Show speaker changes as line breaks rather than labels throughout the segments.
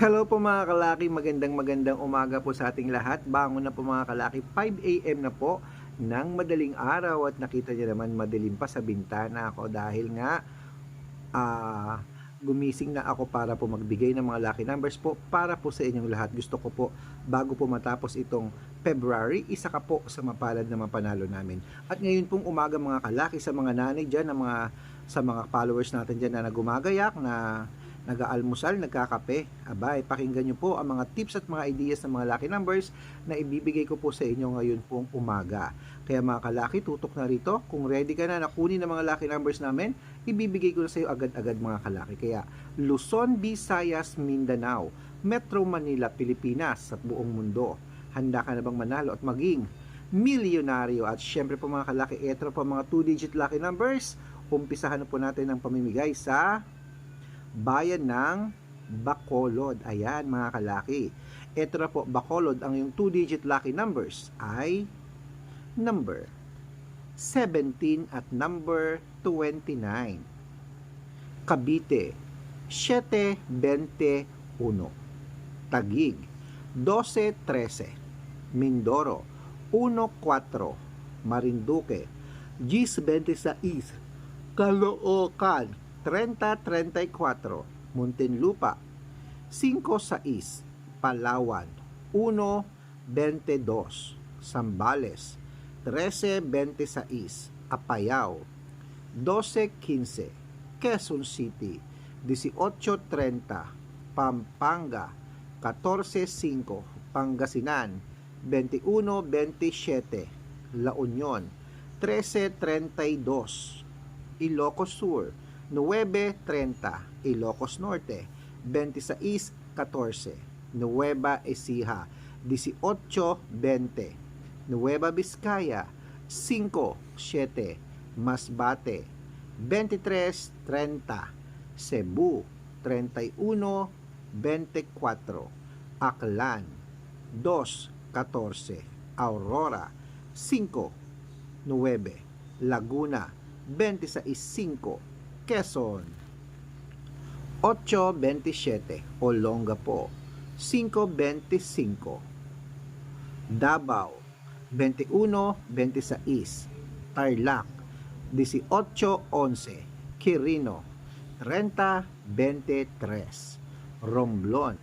Hello po mga kalaki, magandang magandang umaga po sa ating lahat. Bangon na po mga kalaki, 5 a.m. na po ng madaling araw at nakita niyo naman madilim pa sa bintana ako dahil nga ah, gumising na ako para po magbigay ng mga lucky numbers po para po sa inyong lahat. Gusto ko po bago po matapos itong February, isa ka po sa mapalad na mapanalo namin. At ngayon pong umaga mga kalaki sa mga nanay dyan, na mga, sa mga followers natin dyan na nagumagayak, na nag-aalmusal, nagkakape. Abay, pakinggan nyo po ang mga tips at mga ideas ng mga lucky numbers na ibibigay ko po sa inyo ngayon pong umaga. Kaya mga kalaki, tutok na rito. Kung ready ka na nakunin ang mga lucky numbers namin, ibibigay ko na sa iyo agad-agad mga kalaki. Kaya Luzon, Visayas, Mindanao, Metro Manila, Pilipinas at buong mundo. Handa ka na bang manalo at maging milyonaryo? At syempre po mga kalaki, ito po mga 2-digit lucky numbers. Umpisahan na po natin ang pamimigay sa bayan ng Bacolod. Ayan mga kalaki. Ito na po, Bacolod, ang yung 2-digit lucky numbers ay number 17 at number 29. Cavite, 721. Tagig, 1213. Mindoro, 14. Marinduque, 1026. Caloocan, 3034. Muntinlupa, 56. Palawan, 122. Sambales, 1326. Apayao, 1215. Quezon City, 1830. Pampanga, 145. Pangasinan, 2127. La Union, 1332. Ilocos Sur, 930. Ilocos Norte, 2614. Nueva Ecija, 1820. Nueva Vizcaya, 57. Masbate, 2330. Cebu, 3124. Aklan, 214. Aurora, 5 9. Laguna, 26.5. Quezon, 8.27. Olongapo, 5.25. Davao, 21.26. Tarlac, 18.11. Quirino, 30.23. Romblon,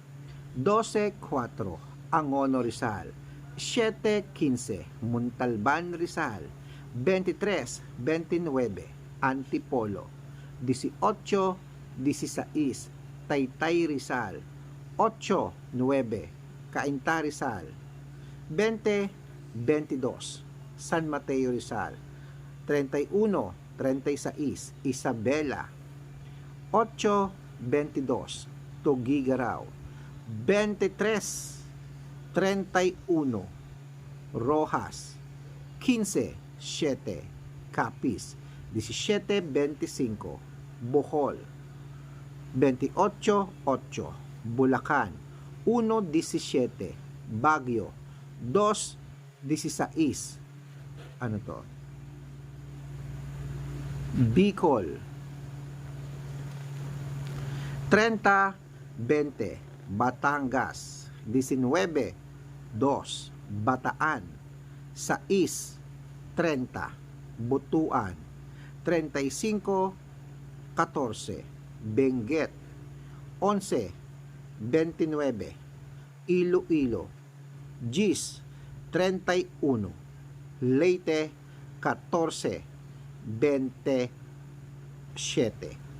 12.4. Angono Rizal, 7.15. Muntalban Rizal, 23.29. Antipolo, 18.16. Taytay Rizal, 8.9. Cainta Rizal, 20.22. San Mateo Rizal, 31.36. Isabela, 8.22. Tugigaraw, 23.31. Rojas, 15.7. Capiz, 17.25. Bohol, 28.8. Bulacan, 1.17. Baguio, 2.16. Ano to? Bicol, 30.20. Batangas, 19.2. Bataan, 6.30. Butuan, 35.14. Benguet, 11.29. Iloilo, Gis, 31. Leyte, 14, 27.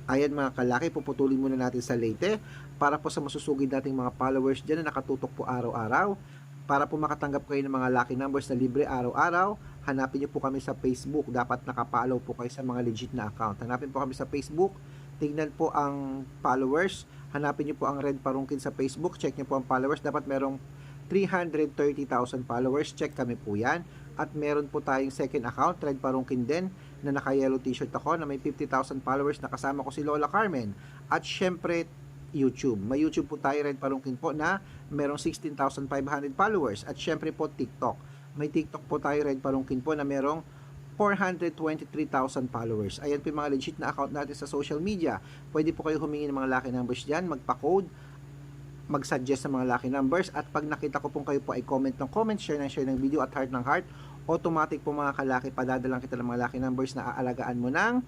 Ayan mga kalaki, puputulin muna natin sa Leyte para po sa masusugid nating mga followers dyan na nakatutok po araw-araw. Para po makatanggap kayo ng mga lucky numbers na libre araw-araw, hanapin niyo po kami sa Facebook. Dapat nakapollow po kayo sa mga legit na account. Hanapin po kami sa Facebook. Tingnan po ang followers. Hanapin niyo po ang Red Parungkin sa Facebook. Check niyo po ang followers. Dapat merong 330,000 followers. Check kami po yan. At meron po tayong second account, Red Parungkin din, na naka-yellow t-shirt ako na may 50,000 followers na kasama ko si Lola Carmen. At syempre, YouTube. May YouTube po tayo, Red Parungkin po, na merong 16,500 followers. At syempre po, TikTok. May TikTok po tayo, Red Parungkin po, na merong 423,000 followers. Ayan po yung mga legit na account natin sa social media. Pwede po kayo humingi ng mga lucky numbers dyan, magpa-code mag-suggest sa mga lucky numbers at pag nakita ko pong kayo po ay comment ng comment, share ng share ng video at heart ng heart, automatic po mga kalaki, padadalang kita ng mga lucky numbers na aalagaan mo ng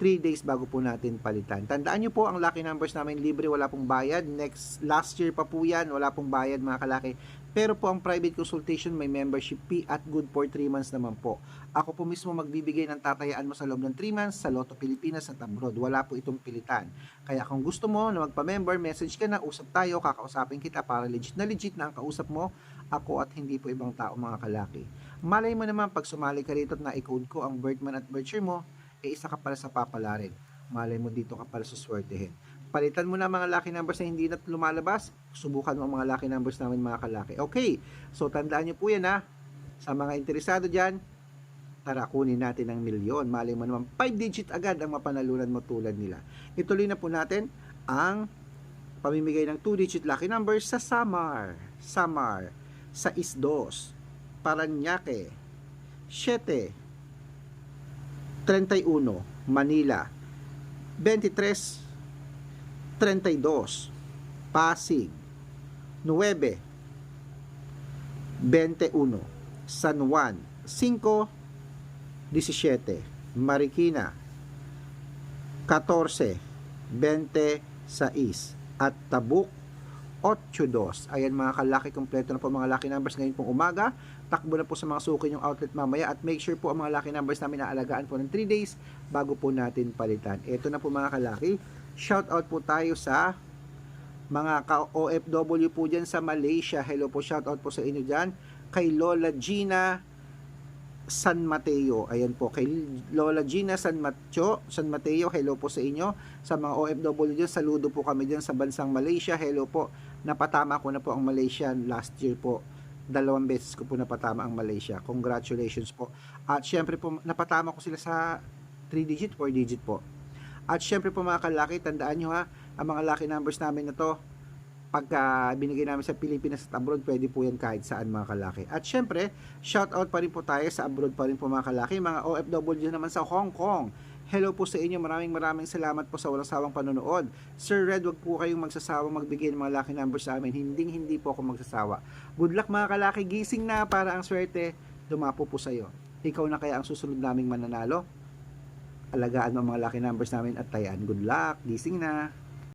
3 days bago po natin palitan. Tandaan nyo po, ang lucky numbers namin libre, wala pong bayad. Next, last year pa po yan, wala pong bayad mga kalaki. Pero po ang private consultation may membership fee at good for 3 months naman po. Ako po mismo magbibigay ng tatayaan mo sa loob ng 3 months sa Lotto Pilipinas at abroad. Wala po itong pilitan. Kaya kung gusto mo na magpa-member, message ka na, usap tayo, kakausapin kita para legit na legit na ang kausap mo, ako at hindi po ibang tao mga kalaki. Malay mo naman pag sumali ka rito at na-code ko ang birthman at birth year mo, eh isa ka pala sa papalarin. Malay mo dito ka pala suswertehin. Palitan mo na mga lucky numbers na hindi na lumalabas, subukan mo ang mga lucky numbers namin mga kalaki. Okay, so tandaan nyo po yan ha. Sa mga interesado dyan, tara kunin natin ng milyon. Malay mo naman, 5 digit agad ang mapanalunan mo tulad nila. Ituloy na po natin ang pamimigay ng 2 digit lucky numbers sa Samar. Samar. Sa Isdos. Paranaque. 7. 31. Manila. 23. 32. Pasig. 9. 21. San Juan. 5. 17. Marikina. 14. 26. At Tabuk. 8-2. Ayan mga kalaki, kompleto na po mga lucky numbers ngayon pong umaga. Takbo na po sa mga suki yung outlet mamaya at make sure po ang mga lucky numbers namin na alagaan po ng 3 days bago po natin palitan. Ito na po mga kalaki. Shout out po tayo sa mga ka-OFW po dyan sa Malaysia. Hello po, shout out po sa inyo dyan. Kay Lola Gina San Mateo. Ayan po, kay Lola Gina San Mateo, San Mateo, hello po sa inyo. Sa mga OFW dyan, saludo po kami dyan sa bansang Malaysia. Hello po, napatama ko na po ang Malaysia last year po. Dalawang beses ko po napatama ang Malaysia. Congratulations po. At syempre po, napatama ko sila sa 3 digit, 4 digit po. At syempre po mga kalaki, tandaan nyo ha, ang mga lucky numbers namin na to, pagka binigay namin sa Pilipinas at abroad, pwede po yan kahit saan mga kalaki. At syempre, shout out pa rin po tayo sa abroad pa rin po mga kalaki, mga OFW naman sa Hong Kong. Hello po sa inyo, maraming maraming salamat po sa walang sawang panonood. Sir Red, wag po kayong magsasawang magbigay ng mga lucky numbers sa amin. Hindi hindi po ako magsasawa. Good luck mga kalaki, gising na para ang swerte dumapo po sa iyo. Ikaw na kaya ang susunod naming mananalo? Alagaan mo mga lucky numbers namin at tayaan. Good luck, gising na.